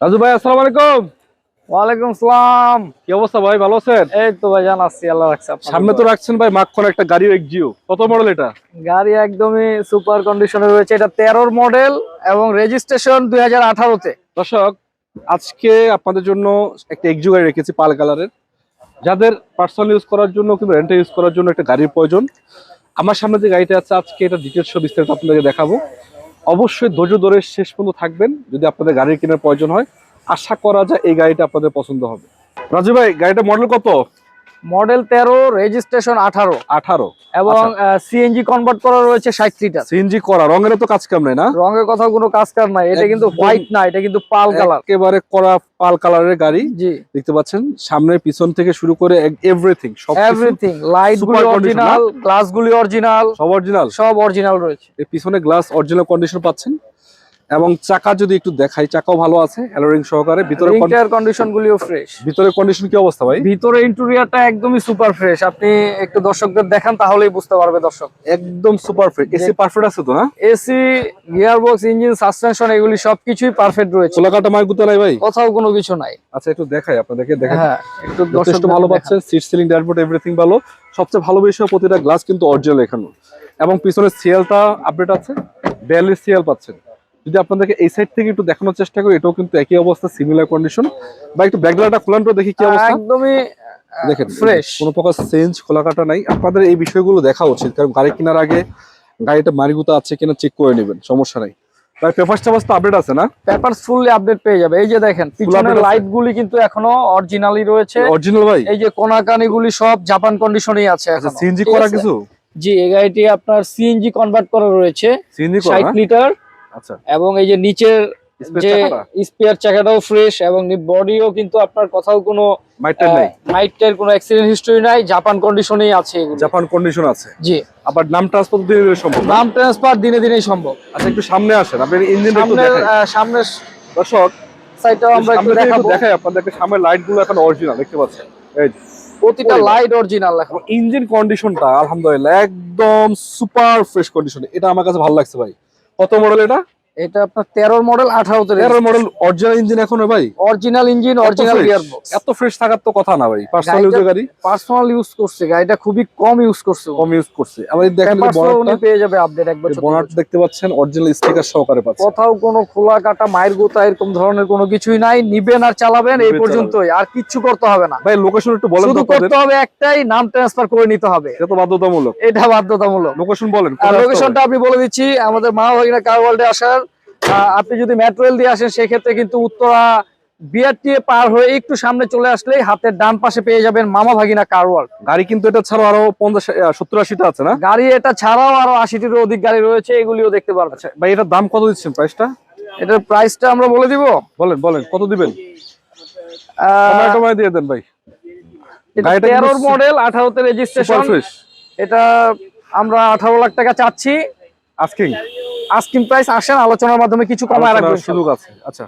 রাজু ভাই আসসালামু আলাইকুম। ওয়ালাইকুম সালাম। কি অবস্থা ভাই ভালো আছেন? এই তো ভাই জানাচ্ছি আল্লাহ রাখছে সামনে তো রাখছেন ভাই মাখন একটা গাড়ি এক্সিও কত মডেল এটা? গাড়ি একদমই সুপার কন্ডিশনে রয়েছে। এটা তেরোর মডেল এবং রেজিস্ট্রেশন দুই হাজার আঠারোতে। দর্শক আজকে আপনাদের জন্য একটা এক্সিও গাড়ি রেখেছি পাল কালারের। যাদের পার্সোনাল ইউজ করার জন্য কিংবা রেন্টে ইউজ করার জন্য একটা গাড়ির প্রয়োজন আমার সামনে যে গাড়িটা আছে আজকে এটা ডিটেলস বিস্তারিত আপনাদেরকে দেখাবো। অবশ্যই ধৈর্য ধরে শেষ পর্যন্ত থাকবেন। যদি আপনাদের গাড়ি কেনার প্রয়োজন হয়, আশা করা যায় এই গাড়িটা আপনাদের পছন্দ হবে। রাজু ভাই গাড়িটা মডেল কত? মডেল তেরো রেজিস্ট্রেশন আঠারো। আঠারো। এবং আচ্ছা। সিএনজি কনভার্ট করা রয়েছে ষাট লিটার সিএনজি করা রঙের তো কাজ কাম নাই না? রঙের কথা কোনো কাজ কার নাই এটা কিন্তু হোয়াইট না এটা কিন্তু পাল কালার একেবারে করা পাল কালারের গাড়ি। জি। দেখতে পাচ্ছেন সামনে পিছন থেকে শুরু করে এভরিথিং সব এভরিথিং লাইট গুলি অরিজিনাল গ্লাস গুলি অরিজিনাল সব অরিজিনাল সব অরিজিনাল রয়েছে। পিছনে গ্লাস অরিজিনাল কন্ডিশন পাচ্ছেন? এবং চাকা যদি একটু দেখাই চাকাও ভালো আছে অ্যালোরিং সহকারে। ভিতরে রিং কন্ডিশন গুলিও ফ্রেশ ভিতরে কন্ডিশন কি অবস্থা ভাই? ভিতরে ইন্টেরিয়রটা একদমই সুপার ফ্রেশ আপনি একটু দর্শকদের দেখান তাহলেই বুঝতে পারবে দর্শক। একদম সুপার ফ্রেশ এসি পারফেক্ট আছে তো না AC gear box engine suspension এগুলি সবকিছুই পারফেক্ট রয়েছে। চোলাকাটা মার গুতা নাই ভাই? কোথাও কোনো কিছু নাই। আচ্ছা একটু দেখাই আপনাদেরকে দেখেন। হ্যাঁ একটু যথেষ্ট ভালো পাচ্ছেন সিট সিলিং ড্যাশবোর্ড এভরিথিং ভালো। সবচেয়ে ভালো বিষয় প্রতিটা গ্লাস কিন্তু অরিজিনাল এখানে এবং পিছনে সিএলটা আপডেট আছে বিয়াল্লিশ সিএল পাচ্ছেন। যদি আপনাদেরকে এই সাইড থেকে একটু দেখানোর চেষ্টা করি এটাও কিন্তু একই অবস্থা সিমিলার কন্ডিশন বা একটু ব্যাকলাটা খোলান তো দেখি কি অবস্থা। একদমই দেখেন ফ্রেশ কোনো প্রকার চেঞ্জ খোলাকাটা নাই। আপনাদের এই বিষয়গুলো দেখা উচিত কারণ গাড়ি কেনার আগে গাড়িটা মারিগুতা আছে কিনা চেক করে নেবেন সমস্যা নাই। তাই পেপার তো আপডেট আছে না? পেপারস ফুললি আপডেট পেয়ে যাবে। এই যে দেখেন পিছনের লাইট গুলি কিন্তু এখনও অরিজিনালি রয়েছে। অরিজিনাল ভাই? এই যে কোনাকানি গুলি সব জাপান কন্ডিশনেই আছে আচ্ছা এখন। সিএনজি করা কিছু? জি এই গাড়িটি আপনার সিএনজি কনভার্ট করা রয়েছে। সিএনজি করা? ষাট না? লিটার এবং এই যে নিচের যে? স্পেয়ার চাকাটাও ফ্রেশ এবং বডিও কিন্তু আপনার কোথাও কোনো মাইটার নাই? নাইটের কোনো অ্যাক্সিডেন্ট হিস্টরি নাই জাপান কন্ডিশনেই আছে এগুলো। জাপান কন্ডিশন আছে? জি। আবার নাম ট্রান্সফার সম্ভব? নাম ট্রান্সফার দিনে দিনেই সম্ভব। আচ্ছা একটু সামনে আসেন আপনি ইঞ্জিন দর্শক সাইডটাও আমরা একটু দেখাবো। দেখাই আপনাদেরকে এখন অরিজিনাল দেখতে পাচ্ছেন? এই প্রতিটা লাইট অরিজিনাল ইঞ্জিন কন্ডিশনটা আলহামদুলিল্লাহ একদম সুপার ফ্রেশ কন্ডিশন এটা আমার কাছে ভালো লাগছে ভাই। কত মডেল এটা? এটা আপনার তেরোর মডেল আঠারোতে তেরো মডেল অরিজিনাল ইঞ্জিন এখনও ভাই? Original engine original gear box এত ফ্রেশ থাকার তো কথা না ভাই পার্সোনাল ইউজের গাড়ি। পার্সোনাল ইউজ করছে গাড়িটা খুবই কম ইউজ করছে। কম ইউজ করছে। আবার দেখেন পেয়ে যাবে আপডেট এক বছর দেখতে পাচ্ছেন অরিজিনাল স্টিকার সহকারে পাচ্ছেন কোথাও কোনো খোলা কাটা মায়ের গোতা এরকম ধরনের কোনো কিছুই নাই। নিবেন আর চালাবেন এই পর্যন্তই। আর কিচ্ছু করতে হবে না। ভাই লোকেশন একটু বলেন শুধু করতে হবে একটাই নাম ট্রান্সফার করে নিতে হবে। এটা তো বাধ্যতামূলক। এটা বাধ্যতামূলক। লোকেশন বলেন আর লোকেশনটা আমি বলে দিচ্ছি আমাদের মা ভাগিনা কার ওয়ার্ল্ডে আসার আপনি যদি মেট্রো রেল দিয়ে আসেন সেক্ষেত্রে কিন্তু উত্তরা বিআরটিএ পার হয়ে একটু সামনে চলে আসলেই হাতের ডান পাশে পেয়ে যাবেন মামা ভাগিনা কার ওয়ার্ল্ড গাড়ি কিন্তু এটা ছাড়াও আরও পঞ্চাশ সত্তর আশিটা আছে না? গাড়ি এটা ছাড়াও আরও আশিটির অধিক গাড়ি রয়েছে এগুলিও দেখতে পারবেন। আচ্ছা ভাই এটার দাম কত দিচ্ছেন প্রাইসটা এটার প্রাইসটা আমরা বলে দিব? বলেন বলেন কত দিবেন? দিয়ে দেন ভাই। এটা তেরোর মডেল আঠারোতে রেজিস্ট্রেশন এটা আমরা আঠারো লাখ টাকা চাচ্ছি। আস্কিং আস্কিং প্রাইস আসেন আলোচনার মাধ্যমে কিছু কমায় রাখব আলোচনার সুযোগ আছে। আচ্ছা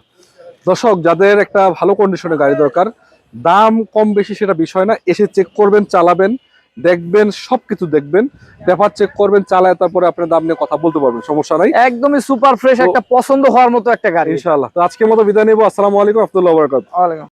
দর্শক যাদের একটা ভালো কন্ডিশনের গাড়ি দরকার দাম কম বেশি সেটা বিষয় না এসে চেক করবেন চালাবেন দেখবেন সবকিছু দেখবেন পেপার চেক করবেন চালায় তারপরে আপনার দাম নিয়ে কথা বলতে পারবেন সমস্যা নাই। একদমই সুপার ফ্রেশ একটা পছন্দ হওয়ার মতো একটা গাড়ি। ইনশাআল্লাহ। তো আজকের মতো বিদায় নেব আসসালামু আলাইকুম আব্দুল্লাহ বরকাত